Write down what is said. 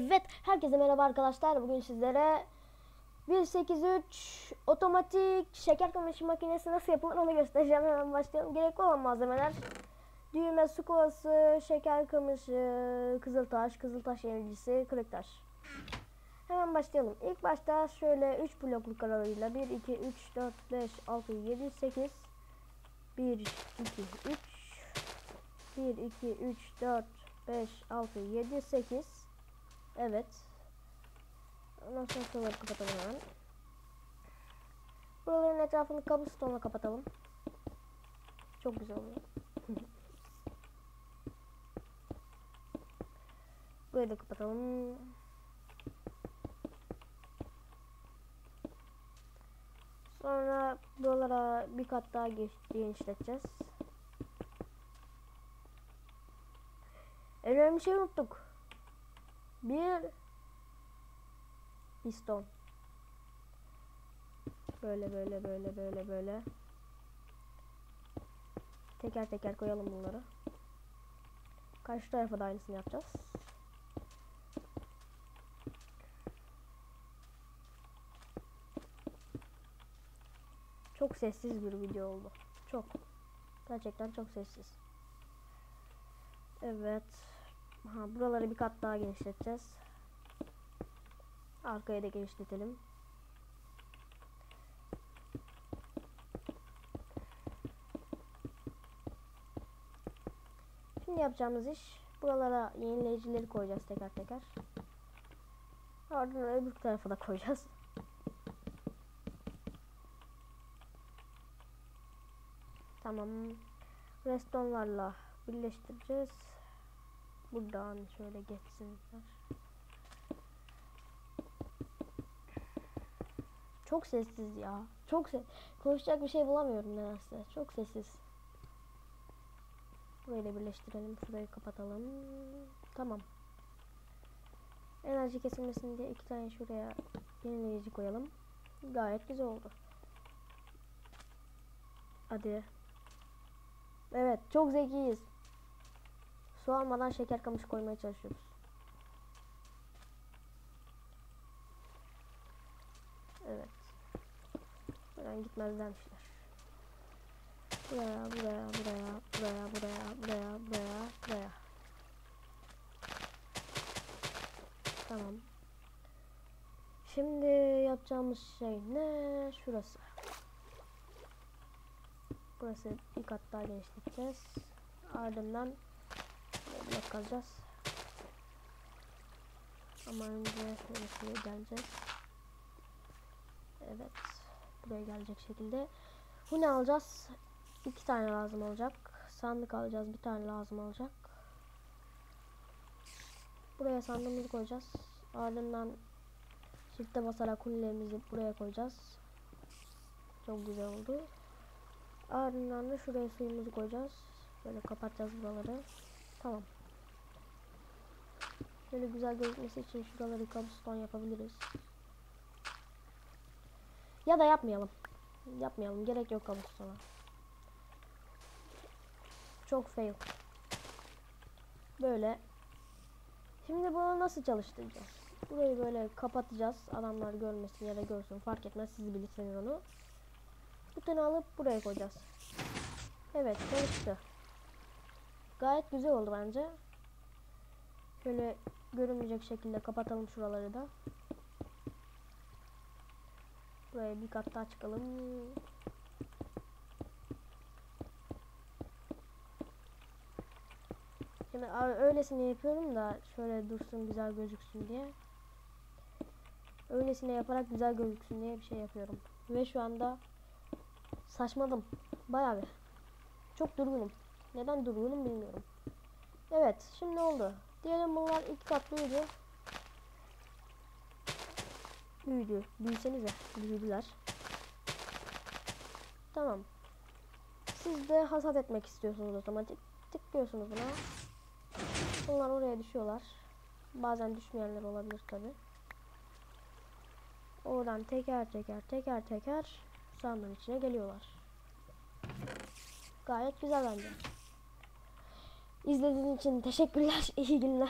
Evet, herkese merhaba arkadaşlar. Bugün sizlere 183 otomatik şeker kamışı makinesi nasıl yapılır onu göstereceğim. Hemen başlayalım. Gerekli olan malzemeler düğme, su kovası, şeker kamışı, kızıltaş, kızıltaş yenilgisi, kırık taş. Hemen başlayalım. İlk başta şöyle 3 blokluk aralığıyla 1, 2, 3, 4, 5, 6, 7, 8 1, 2, 3 1, 2, 3, 4, 5, 6, 7, 8 Evet. Ondan sonra şuraları kapatalım hemen. Buraların etrafını kabustonla kapatalım. Çok güzel oluyor. Burayı da kapatalım. Sonra buralara bir kat daha genişleteceğiz. En önemli şey unuttuk. Bir piston. Böyle böyle böyle böyle böyle. Teker teker koyalım bunları. Karşı tarafa da aynısını yapacağız. Çok sessiz bir video oldu. Çok. Gerçekten çok sessiz. Evet. Ha, buraları bir kat daha genişleteceğiz. Arkaya da genişletelim. Şimdi yapacağımız iş buralara yenileyicileri koyacağız teker teker. Ardından öbür tarafa da koyacağız. Tamam. Restonlarla birleştireceğiz. Buradan şöyle geçsinler. Çok sessiz ya. Çok ses. Konuşacak bir şey bulamıyorum nedense. Çok sessiz. Da birleştirelim. Şurayı kapatalım. Tamam. Enerji kesilmesin diye iki tane şuraya yenileyici koyalım. Gayet güzel oldu. Hadi. Evet, çok zekiyiz. Su almadan şeker kamışı koymaya çalışıyoruz. Evet. Buradan gitmezlermişler. Buraya, buraya, buraya, buraya, buraya, buraya, buraya, buraya. Tamam. Şimdi yapacağımız şey ne? Şurası. Burası bir kat daha genişleteceğiz. Ardından blok kalacağız. Ama önce şöyle geleceğiz. Evet. Buraya gelecek şekilde. Bu ne alacağız? İki tane lazım olacak. Sandık alacağız. Bir tane lazım olacak. Buraya sandığımızı koyacağız. Ardından çifte basarak kulelerimizi buraya koyacağız. Çok güzel oldu. Ardından da şuraya suyumuzu koyacağız. Böyle kapatacağız buraları. Tamam. Şöyle güzel gözükmesi için şuraları kabuston yapabiliriz. Ya da yapmayalım. Yapmayalım. Gerek yok kabustona. Çok fail. Böyle. Şimdi bunu nasıl çalıştıracağız? Burayı böyle kapatacağız. Adamlar görmesin ya da görsün. Fark etmez. Siz bilirsiniz onu. Butonu alıp buraya koyacağız. Evet çalıştı. Gayet güzel oldu bence. Şöyle görünmeyecek şekilde kapatalım şuraları da. Buraya bir kat daha çıkalım. Şimdi öylesine yapıyorum da şöyle dursun güzel gözüksün diye. Öylesine yaparak güzel gözüksün diye bir şey yapıyorum. Ve şu anda saçmadım. Bayağı bir. Çok durgunum. Neden durgunum bilmiyorum. Evet şimdi oldu. Diyelim bunlar ilk kat büyüdü. Büyüdü. Büyüsenize. Büyüdüler. Tamam. Siz de hasat etmek istiyorsunuz otomatik. Tıklıyorsunuz buna. Bunlar oraya düşüyorlar. Bazen düşmeyenler olabilir tabi. Oradan teker teker teker teker sandığın içine geliyorlar. Gayet güzel bence. İzlediğiniz için teşekkürler. İyi günler.